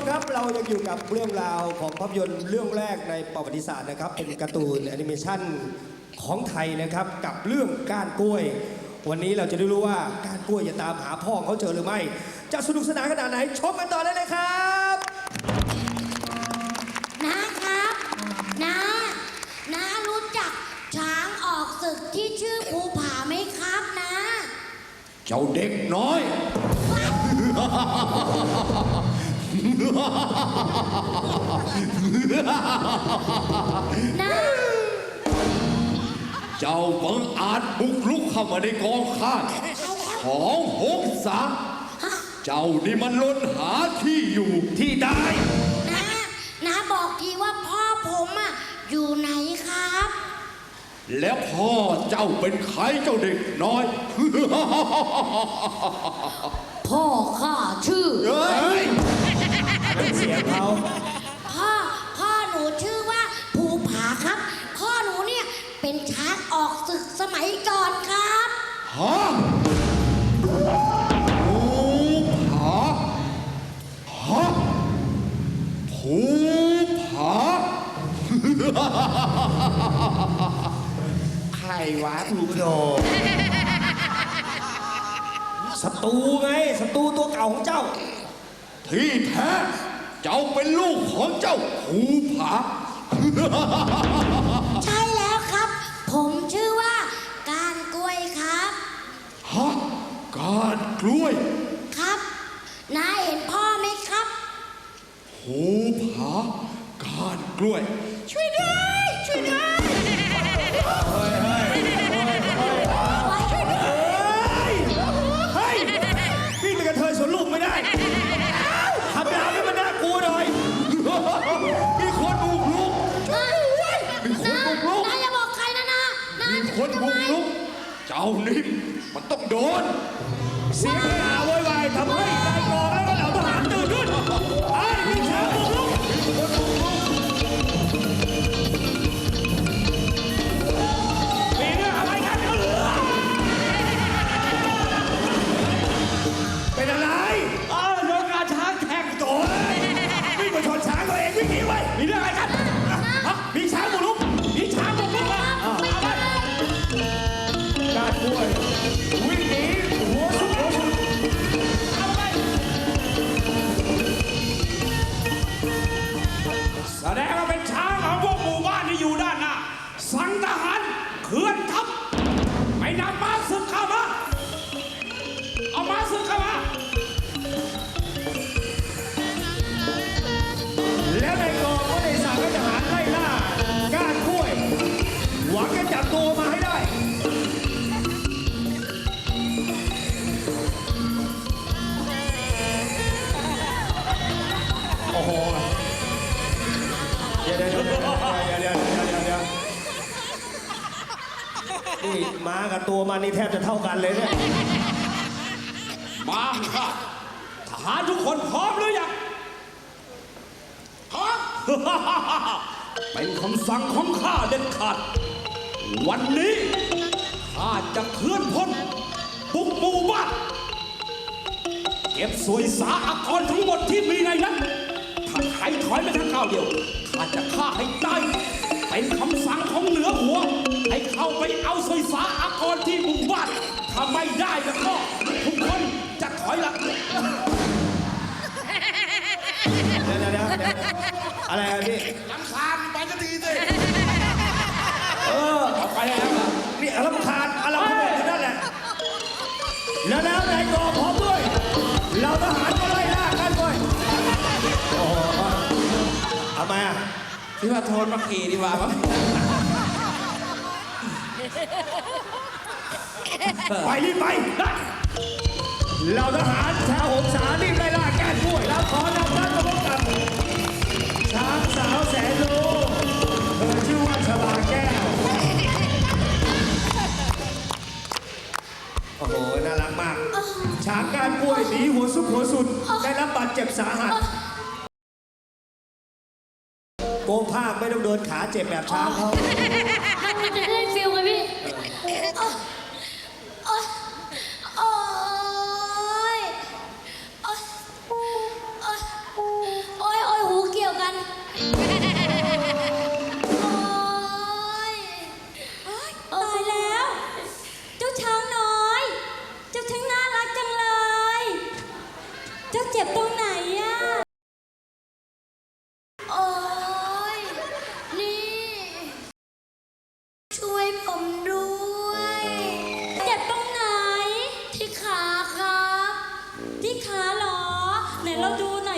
มครับเรายังอยู่กับเรื่องราวของภาพยนตร์เรื่องแรกในประวัติศาสตร์นะครับ เป็นการ์ตูนแอนิเมชันของไทยนะครับกับเรื่องก้านกล้วย วันนี้เราจะได้รู้ว่าก้านกล้วยจะตามหาพ่อเขาเจอหรือไม่ จะสนุกสนานขนาดไหนชมกันต่อเลยเลยครับนะครับนะนะรู้จักช้างออกศึกที่ชื่อภูผาไหมครับนะ เจ้าเด็กน้อย นะ เจ้าบังอาจบุกรุกเข้ามาในกองข้าของหงสาเจ้านี่มันล้นหาที่อยู่ที่ได้ นะนะบอกทีว่าพ่อผมอะอยู่ไหนครับ แล้วพ่อเจ้าเป็นใครเจ้าเด็กน้อย พ่อข้าชื่อ เฮ้ย เป็นเสียงเขาพ่อพ่อหนูชื่อว่าภูผาครับ พ่อหนูเนี่ยเป็นช้างออกศึกสมัยก่อนครับฮะภูผาฮะภูผาใครวะลูกโดศัตรูไงศัตรูตัวเก่าของเจ้า ที่แท้ เจ้าเป็นลูกของเจ้าภูผา ใช่แล้วครับ ผมชื่อว่าการกล้วยครับ ฮะการกล้วย ครับน้าเห็นพ่อไหมครับ ภูผา การกล้วย ช่วยด้วย ช่วยด้วย เอานี่มันต้องโดน เสียงเอะอะโวยวายทำให้นายกอ แสดงว่าเป็นช้างของพวกหมู่บ้านที่อยู่ด้านหน้า สังทหารเคลื่อนทัพไปนำมาศึก นี่ม้ากับตัวมันนี่แทบจะเท่ากันเลยเนี่ย มาค่ะทหารทุกคนพร้อมหรือยังพร้อม เป็นคำสั่งของข้าเด็ดขาด วันนี้ข้าจะเคลื่อนพลบุกหมู่บ้านเก็บสวยสาอากรทั้งหมดที่มีในนั้นถ้าใครถอยไปทางก้าวเดียวข้าจะฆ่าให้ตายเป็นคำสั่งของเหนือหัว ให้เข้าไปเอาสวยสาอากรที่หมู่บ้านถ้าไม่ได้แล้วก็ทุกคนจะถอยหลังเดี๋ยวเดี๋ยวเดี๋ยวเดี๋ยวอะไรครับพี่ลำคาญไปก็ดีสิเออเอาไปแล้วล่ะนี่อารมณ์คาญอารมณ์ขบอยู่นั่นแหละแล้วแล้วนายกองพร้อมด้วยเราทหารก็ไล่ล่ากันด้วยโอ้โหเอามาอะ พี่ว่าโทนมาขี่ดีกว่ามั้ง ไปรีบไป เราทหารชาวหงสารีบไล่ล่าแก้กล้วยแล้วขอนำท่านมาพบกับช้างสาวแสนรู้เธอชื่อว่าชบาแก้ว โอ้โห น่ารักมาก ช้างการกล้วยหนีหัวซุกหัวสุด ได้รับบาดเจ็บสาหัส โกงภาคไม่ต้องเดินขาเจ็บแบบช้างเขา มันจะได้ฟิลกัน Jack.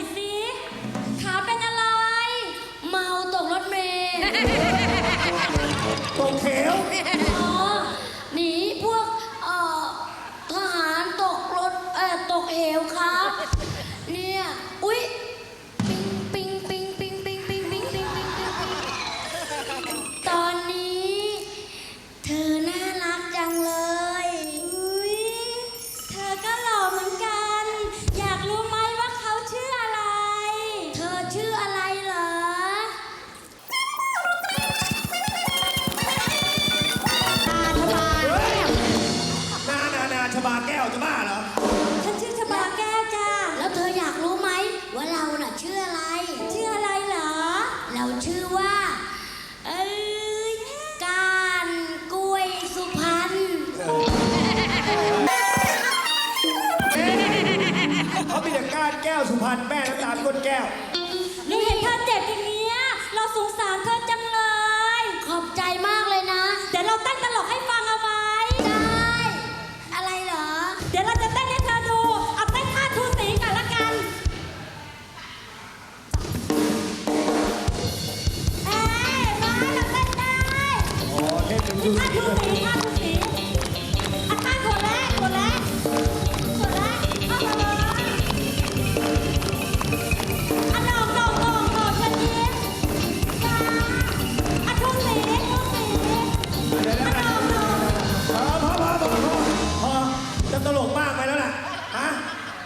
อยสิ ขาเป็นอะไร เมาตกรถเมล์ ตกเขว อ๋ สุพรรณแม่น้ำตาลก้นแก้ว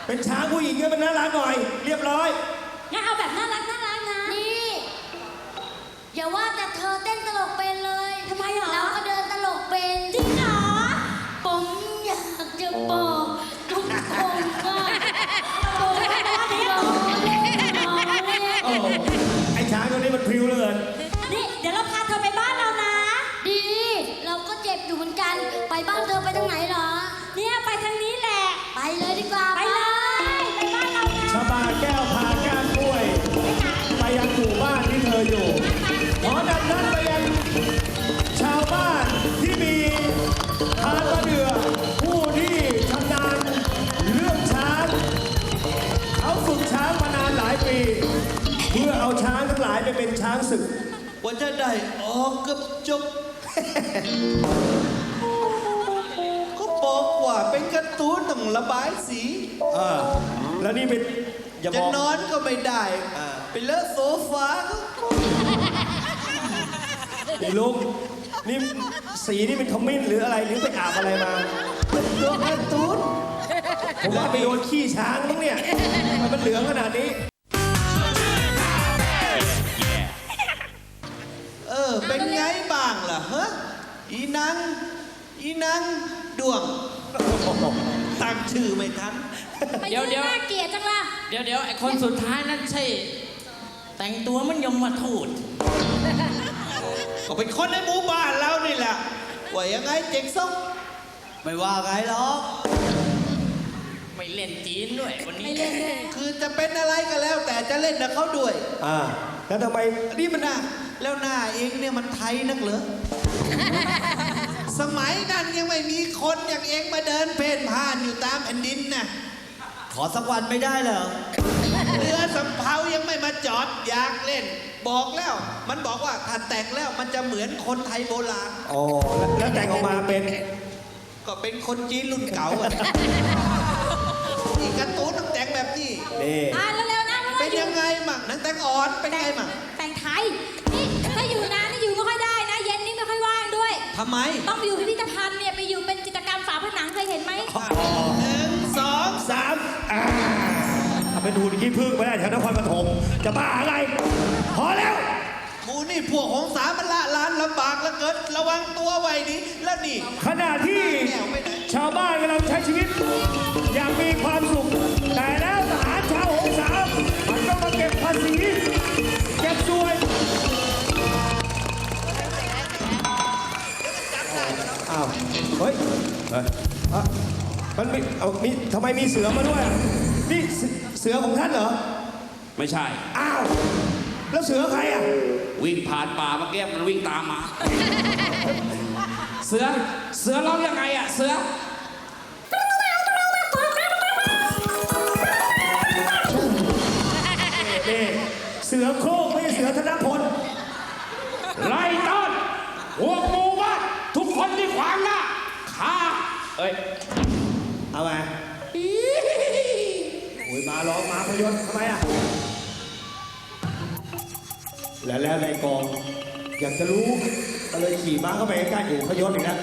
เป็นช้างผู้หญิงก็มันน่ารักหน่อย เรียบร้อย งั้นเอาแบบน่ารักน่ารักนะ นี่ อย่าว่าแต่เธอเต้นตลกเป็นเลยทำไมหรอ เราก็เดินตลกเป็นจริงเหรอ ผมอยากจะบอกทุกคนว่าผมล้อเล่นล้อเล่นโอ้โหไอ้ช้างตัวนี้มันพริ้วเหลือเกินนี่ เดี๋ยวเราพาเธอไปบ้านเรานะ ดี เราก็เจ็บอยู่เหมือนกัน ไปบ้านเธอไปทางไหน ช้างศึกว่าจะได้ออกเกับจบ ก็บอกว่าเป็นการ์ตูนต้องระบายสีอ่าแล้วนี่เป็นอย่าจะบอกนอนก็ไม่ได้ไปเลอะโซฟาก็นี่ลุงนี่สีนี่เป็นขมิ้นหรืออะไรหรือไปอาบอะไรมา เป็นตัวการ์ตูน ผมว่าไปโดนขี้ช้างมั้งเนี่ยมันมันเหลืองขนาดนี้ เออเป็นไงบ้างล่ะฮะอีนัง อีนังดวงตั้งชื่อไม่ทัน ไปเดี๋ยวซื้อเดี๋ยว น่าเกลียดจังล่ะเดี๋ยวเดี๋ยวไอ้คนสุดท้ายนั่นใช่ แต่งตัวมันยมมาทูดก็เป็นคนในหมู่บ้านเรานี่แหละว่ายังไงเจ๊งส้มไม่ว่าไงหรอกไม่เล่นจีนด้วยวันนี้ ไม่เล่นเลยคือจะเป็นอะไรก็แล้ว แต่จะเล่นกับเขาด้วย อ่าแล้วทำไม นี่มันหน้า แล้วหน้าเองเนี่ยมันไทยนักเหรอ สมัยนั้นยังไม่มีคนอย่างเองมาเดินเพ่นผ่านอยู่ตามแผ่นดินน่ะขอสักวันไม่ได้เหรอเรือสำเภายังไม่มาจอดอยากเล่น บอกแล้ว มันบอกว่าถ้าแต่งแล้วมันจะเหมือนคนไทยโบราณอ๋อแล้วแล้วแต่งออกมาเป็น ก็เป็นคนจีนรุ่นเก่าอะนี่การ์ตูนต้องแต่งแบบนี้ นี่ อ่าเร็วๆนะเพราะเป็ว่านอยู่ยังไงมั่งหนังแต่งอ่อนเป็นไงมั่ง แต่งไทยนี่ ถ้าอยู่นานนี่อยู่ไม่ค่อยได้นะ เย็นนี่ไม่ค่อยว่างด้วย ทำไมต้องไปอยู่พิพิธภัณฑ์เนี่ยไปอยู่เป็นจิตรกรรมฝาผนังเคยเห็นไหมหนึ่งสองสามอ่าเอาไปดูดขี้พึ่งไม่ได้แถวนครปฐมจะบ้าอะไร พอแล้ว หมูนี่พวกของสามันละลานลำบากแล้วเกิดระวังตัวไว้ดิแล้วนี่ ขณะที่ชาวบ้านกำลังใช้ชีวิต อย่างมีความสุข แต่แล้วทหารชาวหงสามมันต้องมาเก็บภาษีเก็บสวย อ้าวเฮ้ยเฮ้ยอะมันมีเอามีทำไมมีเสือมาด้วยอะนี่เสืเสือของท่านเหรอ ไม่ใช่ อ้าว แล้วเสือใครอะ วิ่งผ่านป่าเมื่อกี้มันวิ่งตามมา เสือ เสือร้องยังไงอะ เสือ ยนต์ทำไมอะ แล้วแล้วในกอง อยากจะรู้ก็เลยขี่ม้าเข้าไปใกล้ๆอู่ขยศอีกนะ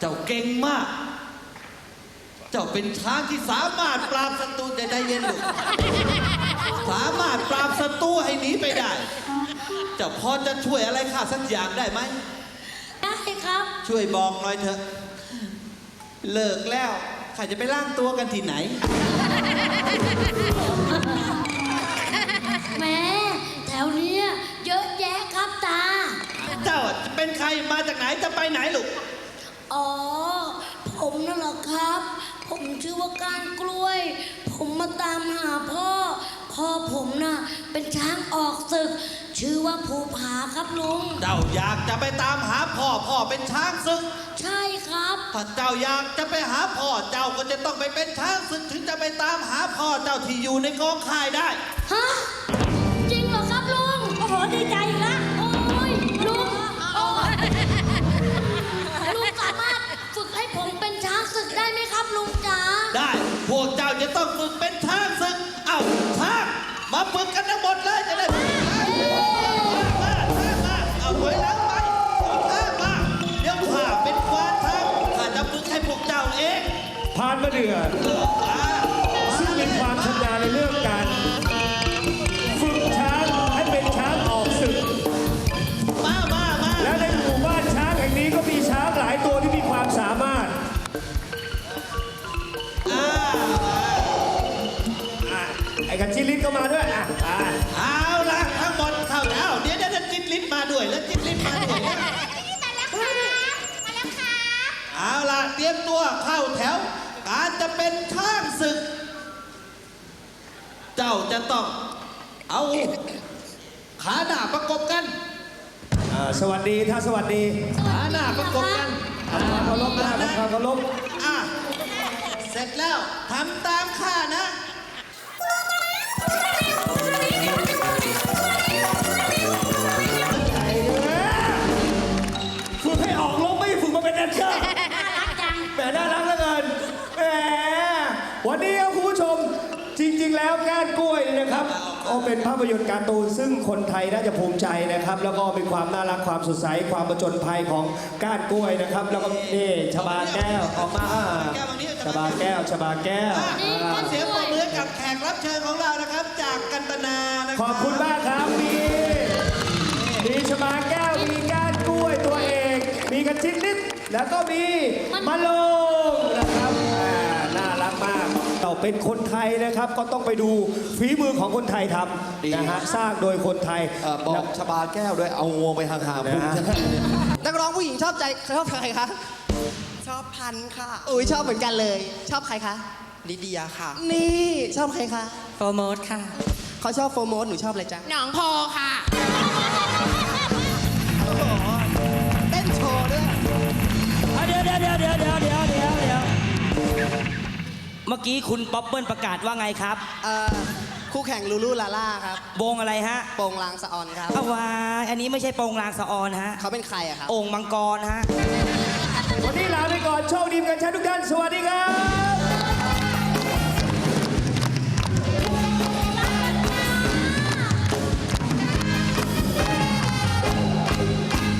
เจ้าเก่งมาก เจ้าเป็นช้างที่สามารถปราบศัตรูได้ได้เย็นลูกสามารถปราบศัตรูให้หนีไปได้ เจ้าพอจะช่วยอะไรข้าสักอย่างได้ไหม ได้ครับ ช่วยบอกหน่อยเถอะ เลิกแล้วข้าจะไปล่างตัวกันที่ไหนแหม่แถวเนี้ยเยอะแยะครับตา เจ้าจะเป็นใครมาจากไหนจะไปไหนลูก อ๋อ ผมน่ะเหรอครับ ผมชื่อว่าการกล้วย ผมมาตามหาพ่อ พ่อผมน่ะ เป็นช้างออกศึก ชื่อว่าภูผาครับลุง เจ้าอยากจะไปตามหาพ่อพ่อเป็นช้างศึก ใช่ครับ ถ้าเจ้าอยากจะไปหาพ่อเจ้าก็จะต้องไปเป็นช้างศึกถึงจะไปตามหาพ่อเจ้าที่อยู่ในกองค่ายได้ ฮะ วกเจ้าจะต้องฝึกเป็นช้างศึก เอ้าช้างมาฝึกกันทั้งหมดเลยจะได้ช้างมาช้างมาเอาถอยหลังไปเอาช้างมาเดี๋ยวข้าเป็นควานช้างข้าจะฝึกให้พวกเจ้าเองพานมาเดือน ไอ้กันชิลินก็มาด้วยอะอะเอาละทั้งหมดเข้าแถวเดี๋ยวเดี๋ยวจิตลิ้นมาด้วยแล้วจิตลิ้นมาด้วยนะเอาละเตรียมตัวเข้าแถว การจะเป็นช้างศึก เจ้าจะต้องเอาขาหน้าประกบกันอ่าสวัสดีท่าสวัสดีขาหน้าประกบกันทำความเคารพนะทำความเคารพ อะเสร็จแล้วทำตามข้านะ เป็นภาพยนตร์การ์ตูนซึ่งคนไทยน่าจะภูมิใจนะครับ แล้วก็มีความน่ารักความสดใสความประจนภัยของก้านกล้วยนะครับ แล้วก็นี่ชบาแก้วออกมาชบาแก้วชบาแก้วอะนี่ขอก็เสียงปรช่วยบมือกับแขกรับเชิญของเรานะครับ จากกันตนานะคขรับอบคุณมากครับมีมีชบาแก้วมีก้านกล้วยตัวเอกมีกระชิดนิดแล้วก็มีมะโล เป็นคนไทยนะครับก็ต้องไปดูฝีมือของคนไทยทำนะฮะสร้างโดยคนไทยเอบอกชบาแก้วด้วยเอางวงไปห่างๆผมจะนักร้องผู้หญิงชอบใจชอบใครคะ ชอบพันค่ะ อุ้ยชอบเหมือนกันเลย ชอบใครคะ ลิเดียค่ะ นี่ชอบใครคะ โฟโมดค่ะ เขาชอบโฟโมสหนูชอบอะไรจ๊ะหนองโพค่ะ เต้นโชว์ด้วยเดียวเดี๋ยวเดี๋ยวเดี๋ยวเดี๋ยวเดี๋ยว เมื่อกี้คุณป๊อปเปิ้ลประกาศว่าไงครับคู่แข่งลูลูลาล่าครับวงอะไรฮะโปงลางสะออนครับ เอาวาอันนี้ไม่ใช่โปงลางสะออนฮะเขาเป็นใครอะครับ โอ่งมังกรฮะ วันนี้ลาไปก่อนโชคดีกันชาทุกท่าน สวัสดีครับ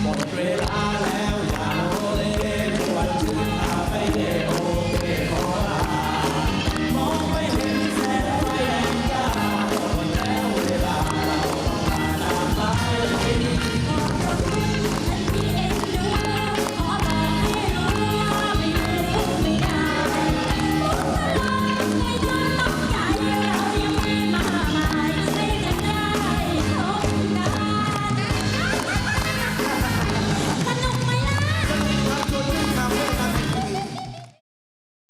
บอกเว